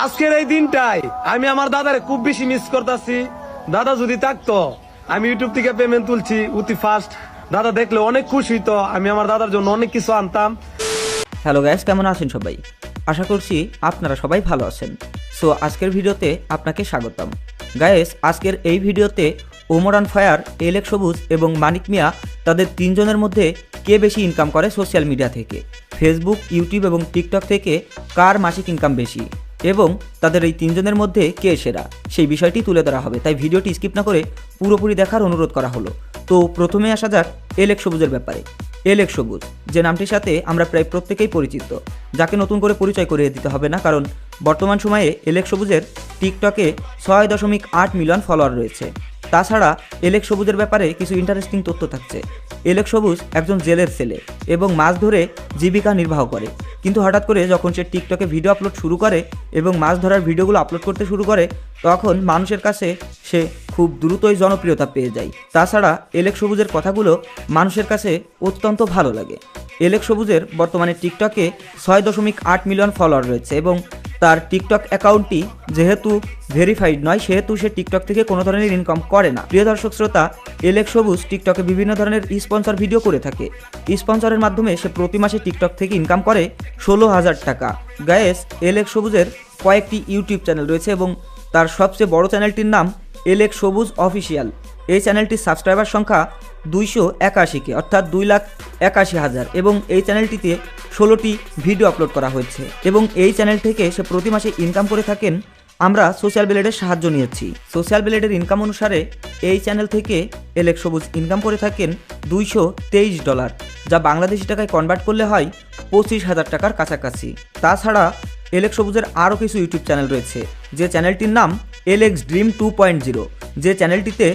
আজকের এই দিনটাই আমি আমার দাদারে খুব বেশি মিস করতেছি। দাদা যদি থাকতো, আমি ইউটিউব থেকে পেমেন্ট তুলছি, অতি ফাস্ট দাদা দেখলে অনেক খুশি হইতো, আমি আমার দাদার জন্য অনেক কিছু আনতাম। হ্যালো গ্যাস কেমন আছেন সবাই? আশা করছি আপনারা সবাই ভালো আছেন। সো আজকের ভিডিওতে আপনাকে স্বাগতম। গায়েস আজকের এই ভিডিওতে ওমরান ফায়ার, এলেক সবুজ এবং মানিক মিয়া তাদের তিনজনের মধ্যে কে বেশি ইনকাম করে সোশ্যাল মিডিয়া থেকে? ফেসবুক ইউটিউব এবং টিকটক থেকে কার মাসিক ইনকাম বেশি? এবং তাদের এই তিনজনের মধ্যে কে সেরা? সেই বিষয়টি তুলে ধরা হবে। তাই ভিডিওটি স্কিপ না করে পুরোপুরি দেখার অনুরোধ করা হলো। তো প্রথমে আসা যাক এলেক সবুজের ব্যাপারে। এলেক সবুজ, যে নামটির সাথে আমরা প্রায় প্রত্যেকেই পরিচিত, যাকে নতুন করে পরিচয় করিয়ে দিতে হবে না, কারণ বর্তমান সময়ে এলেক সবুজের টিকটকে ছয় দশমিক আট মিলিয়ন ফলোয়ার রয়েছে। তাছাড়া এলেক সবুজের ব্যাপারে কিছু ইন্টারেস্টিং তথ্য থাকছে। এলেক সবুজ একজন জেলের ছেলে এবং মাছ ধরে জীবিকা নির্বাহ করে। কিন্তু হঠাৎ করে যখন সে টিকটকে ভিডিও আপলোড শুরু করে এবং মাছ ধরার ভিডিওগুলো আপলোড করতে শুরু করে, তখন মানুষের কাছে সে খুব দ্রুতই জনপ্রিয়তা পেয়ে যায়। তাছাড়া এলেক সবুজের কথাগুলো মানুষের কাছে অত্যন্ত ভালো লাগে। এলেক সবুজের বর্তমানে টিকটকে ছয় দশমিক আট মিলিয়ন ফলোয়ার রয়েছে এবং তার টিকটক অ্যাকাউন্টটি যেহেতু ভেরিফাইড নয়, সেহেতু সে টিকটক থেকে কোনো ধরনের ইনকাম করে না। প্রিয় দর্শক শ্রোতা, এলেক সবুজ টিকটকে বিভিন্ন ধরনের স্পন্সর ভিডিও করে থাকে। স্পন্সরের মাধ্যমে সে প্রতি মাসে টিকটক থেকে ইনকাম করে ষোলো হাজার টাকা। গায়েস, এলেক সবুজের কয়েকটি ইউটিউব চ্যানেল রয়েছে এবং তার সবচেয়ে বড় চ্যানেলটির নাম এলেক সবুজ অফিসিয়াল। এই চ্যানেলটির সাবস্ক্রাইবার সংখ্যা দুইশো একাশিকে, অর্থাৎ দুই লাখ একাশি হাজার, এবং এই চ্যানেলটিতে ষোলোটি ভিডিও আপলোড করা হয়েছে। এবং এই চ্যানেল থেকে সে প্রতি মাসে ইনকাম করে থাকেন, আমরা সোশ্যাল ব্লেডের সাহায্য নিয়েছি। সোশ্যাল ব্লেডের ইনকাম অনুসারে এই চ্যানেল থেকে এলেক সবুজ ইনকাম করে থাকেন দুইশো তেইশ ডলার, যা বাংলাদেশি টাকায় কনভার্ট করলে হয় পঁচিশ হাজার টাকার কাছাকাছি। তাছাড়া এলেক সবুজের আরও কিছু ইউটিউব চ্যানেল রয়েছে, যে চ্যানেলটির নাম Alex dream two point zero, যে চ্যানেলটিতে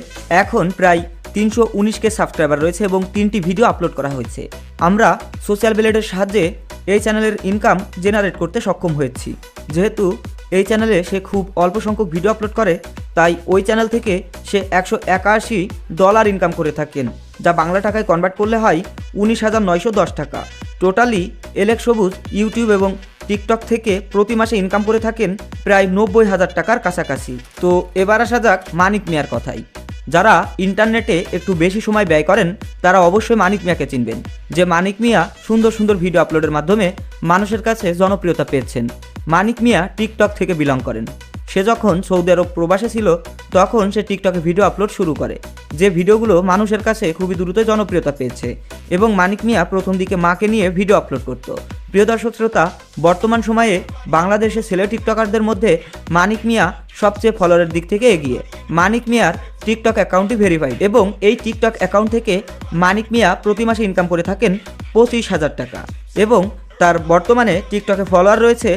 এখন প্রায় তিনশো উনিশকে সাবস্ক্রাইবার রয়েছে এবং তিনটি ভিডিও আপলোড করা হয়েছে। আমরা সোশ্যাল ব্লেডের সাহায্যে এই চ্যানেলের ইনকাম জেনারেট করতে সক্ষম হয়েছি। যেহেতু এই চ্যানেলে সে খুব অল্প সংখ্যক ভিডিও আপলোড করে, তাই ওই চ্যানেল থেকে সে একশো একাশি ডলার ইনকাম করে থাকেন, যা বাংলা টাকায় কনভার্ট করলে হয় উনিশ হাজার নয়শো দশ টাকা। টোটালি এলেক সবুজ, ইউটিউব এবং টিকটক থেকে প্রতি মাসে ইনকাম করে থাকেন প্রায় নব্বই হাজার টাকার কাছাকাছি। তো এবার আসা যাক মানিক মিয়ার কথাই যারা ইন্টারনেটে একটু বেশি সময় ব্যয় করেন, তারা অবশ্যই মানিক মিয়াকে চিনবেন, যে মানিক মিয়া সুন্দর সুন্দর ভিডিও আপলোডের মাধ্যমে মানুষের কাছে জনপ্রিয়তা পেয়েছেন। মানিক মিয়া টিকটক থেকে বিলং করেন। সে যখন সৌদি আরব প্রবাসে ছিল, তখন সে টিকটকে ভিডিও আপলোড শুরু করে, যে ভিডিওগুলো মানুষের কাছে খুবই দ্রুত জনপ্রিয়তা পেয়েছে এবং মানিক মিয়া প্রথম দিকে মাকে নিয়ে ভিডিও আপলোড করত। প্রিয় দর্শক শ্রোতা, বর্তমান সময়ে বাংলাদেশের ছেলে টিকটকারদের মধ্যে মানিক মিয়া সবচেয়ে ফলোয়ারের দিক থেকে এগিয়ে। মানিক মিয়ার টিকটক অ্যাকাউন্টটি ভেরিফাইড এবং এই টিকটক অ্যাকাউন্ট থেকে মানিক মিয়া প্রতি মাসে ইনকাম করে থাকেন পঁচিশ হাজার টাকা এবং তার বর্তমানে টিকটকে ফলোয়ার রয়েছে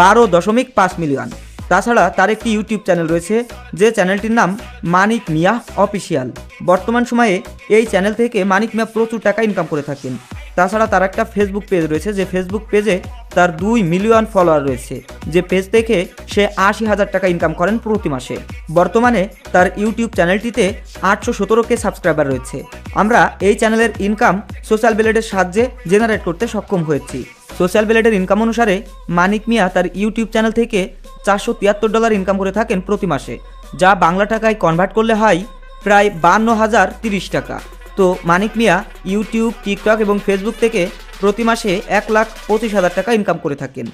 বারো দশমিক পাঁচ মিলিয়ন। তাছাড়া তার একটি ইউটিউব চ্যানেল রয়েছে, যে চ্যানেলটির নাম মানিক মিয়া অফিসিয়াল। বর্তমান সময়ে এই চ্যানেল থেকে মানিক মিয়া প্রচুর টাকা ইনকাম করে থাকেন। তাছাড়া তার একটা ফেসবুক পেজ রয়েছে, যে ফেসবুক পেজে তার দুই মিলিয়ন ফলোয়ার রয়েছে। যে পেজ থেকে সে আশি হাজার টাকা ইনকাম করেন প্রতি মাসে। বর্তমানে তার ইউটিউব চ্যানেলটিতে আটশো সতেরোকে সাবস্ক্রাইবার রয়েছে। আমরা এই চ্যানেলের ইনকাম সোশ্যাল ব্লেডের সাহায্যে জেনারেট করতে সক্ষম হয়েছি। সোশ্যাল ব্লেডের ইনকাম অনুসারে মানিক মিয়া তার ইউটিউব চ্যানেল থেকে চারশো তিয়াত্তর ডলার ইনকাম করে থাকেন প্রতি মাসে, যা বাংলা টাকায় কনভার্ট করলে হয় প্রায় বান্ন হাজার তিরিশ টাকা। তো মানিক মিয়া ইউটিউব, টিকটক এবং ফেসবুক থেকে প্রতি মাসে এক লাখ পঁচিশ হাজার টাকা ইনকাম করে থাকেন।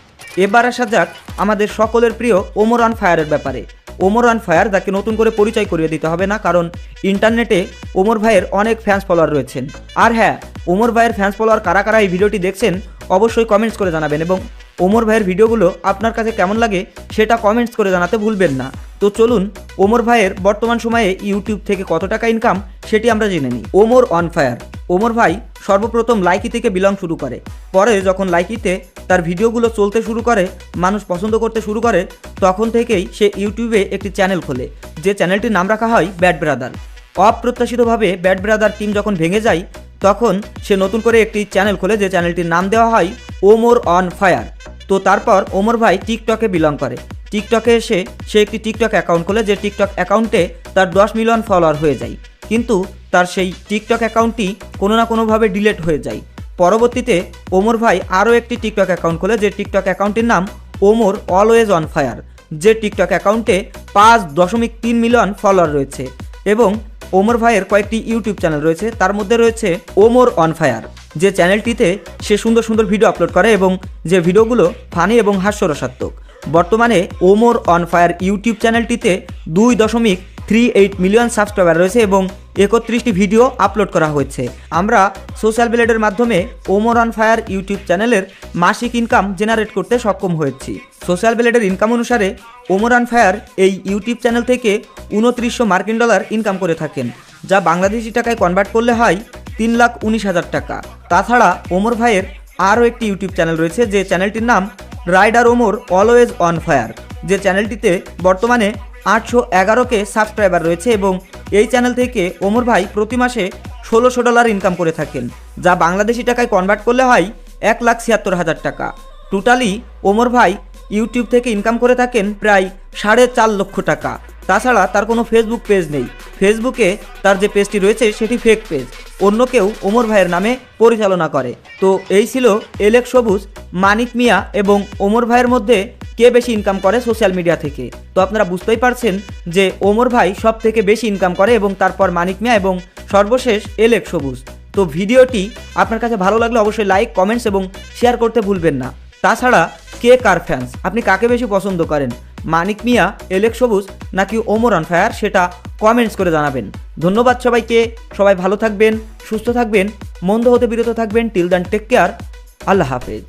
এবার আসা যাক আমাদের সকলের প্রিয় ওমরান ফায়ারের ব্যাপারে। ওমরান ফায়ার যাকে নতুন করে পরিচয় করিয়ে দিতে হবে না, কারণ ইন্টারনেটে ওমর ভাইয়ের অনেক ফ্যান্স ফলোয়ার রয়েছেন। আর হ্যাঁ ওমর ভাইয়ের ফ্যান্স ফলোয়ার কারা কারা এই ভিডিওটি দেখছেন অবশ্যই কমেন্টস করে জানাবেন এবং ওমর ভাইয়ের ভিডিওগুলো আপনার কাছে কেমন লাগে সেটা কমেন্টস করে জানাতে ভুলবেন না। তো চলুন ওমর ভাইয়ের বর্তমান সময়ে ইউটিউব থেকে কত টাকা ইনকাম সেটি আমরা জেনে নিই। ওমর অন ফায়ার ওমর ভাই সর্বপ্রথম লাইকি থেকে বিলং শুরু করে। পরে যখন লাইকিতে তার ভিডিওগুলো চলতে শুরু করে, মানুষ পছন্দ করতে শুরু করে, তখন থেকেই সে ইউটিউবে একটি চ্যানেল খোলে, যে চ্যানেলটির নাম রাখা হয় ব্যাড ব্রাদার অপ্রত্যাশিতভাবে ব্যাড ব্রাদার টিম যখন ভেঙে যায়, তখন সে নতুন করে একটি চ্যানেল খোলে, যে চ্যানেলটির নাম দেওয়া হয় ওমর অন ফায়ার তো তারপর ওমর ভাই টিকটকে বিলং করে। টিকটকে এসে সে একটি টিকটক অ্যাকাউন্ট খোলে, যে টিকটক অ্যাকাউন্টে তার দশ মিলিয়ন ফলোয়ার হয়ে যায়। কিন্তু তার সেই টিকটক অ্যাকাউন্টটি কোনো না কোনোভাবে ডিলেট হয়ে যায়। পরবর্তীতে ওমর ভাই আরও একটি টিকটক অ্যাকাউন্ট খোলে, যে টিকটক অ্যাকাউন্টের নাম ওমর অলওয়েজ অন ফায়ার, যে টিকটক অ্যাকাউন্টে পাঁচ দশমিক তিন মিলিয়ন ফলোয়ার রয়েছে। এবং ওমর ভাইয়ের কয়েকটি ইউটিউব চ্যানেল রয়েছে, তার মধ্যে রয়েছে ওমর অন ফায়ার, যে চ্যানেলটিতে সে সুন্দর সুন্দর ভিডিও আপলোড করে এবং যে ভিডিওগুলো ফানি এবং হাস্যরসাত্মক। বর্তমানে ওমর অন ফায়ার ইউটিউব চ্যানেলটিতে দুই দশমিক থ্রি এইট মিলিয়ন সাবস্ক্রাইবার রয়েছে এবং একত্রিশটি ভিডিও আপলোড করা হয়েছে। আমরা সোশ্যাল ব্লেডের মাধ্যমে ওমর অন ফায়ার ইউটিউব চ্যানেলের মাসিক ইনকাম জেনারেট করতে সক্ষম হয়েছি। সোশ্যাল ব্লেডের ইনকাম অনুসারে ওমর অন ফায়ার এই ইউটিউব চ্যানেল থেকে উনত্রিশশো মার্কিন ডলার ইনকাম করে থাকেন, যা বাংলাদেশি টাকায় কনভার্ট করলে হয় তিন লাখ উনিশ হাজার টাকা। তাছাড়া ওমর ভাইয়ের আরও একটি ইউটিউব চ্যানেল রয়েছে, যে চ্যানেলটির নাম rider Omar always on fire, যে চ্যানেলটিতে বর্তমানে আটশো এগারোকে সাবস্ক্রাইবার রয়েছে এবং এই চ্যানেল থেকে ওমর ভাই প্রতি মাসে ষোলোশো ডলার ইনকাম করে থাকেন, যা বাংলাদেশি টাকায় কনভার্ট করলে হয় এক লাখ ছিয়াত্তর হাজার টাকা। টোটালি ওমর ভাই ইউটিউব থেকে ইনকাম করে থাকেন প্রায় সাড়ে চার লক্ষ টাকা। তাছাড়া তার কোনো ফেসবুক পেজ নেই। ফেসবুকে তার যে পেজটি রয়েছে, সেটি ফেক পেজ অন্য কেউ ওমর ভাইয়ের নামে পরিচালনা করে। তো এই ছিল এলেক সবুজ, মানিক মিয়া এবং ওমর ভাইয়ের মধ্যে কে বেশি ইনকাম করে সোশ্যাল মিডিয়া থেকে। তো আপনারা বুঝতেই পারছেন যে ওমর ভাই সব থেকে বেশি ইনকাম করে এবং তারপর মানিক মিয়া এবং সর্বশেষ এলেক সবুজ। তো ভিডিওটি আপনার কাছে ভালো লাগলে অবশ্যই লাইক কমেন্টস এবং শেয়ার করতে ভুলবেন না। তাছাড়া কে কার ফ্যান্স আপনি কাকে বেশি পছন্দ করেন? মানিক মিয়া, এলেক সবুজ নাকি ওমর অন ফায়ার সেটা কমেন্টস করে জানাবেন। ধন্যবাদ সবাইকে, সবাই ভালো থাকবেন, সুস্থ থাকবেন, মন্দ হতে বিরত থাকবেন। টিল দ্যান টেক কেয়ার আল্লাহ হাফেজ।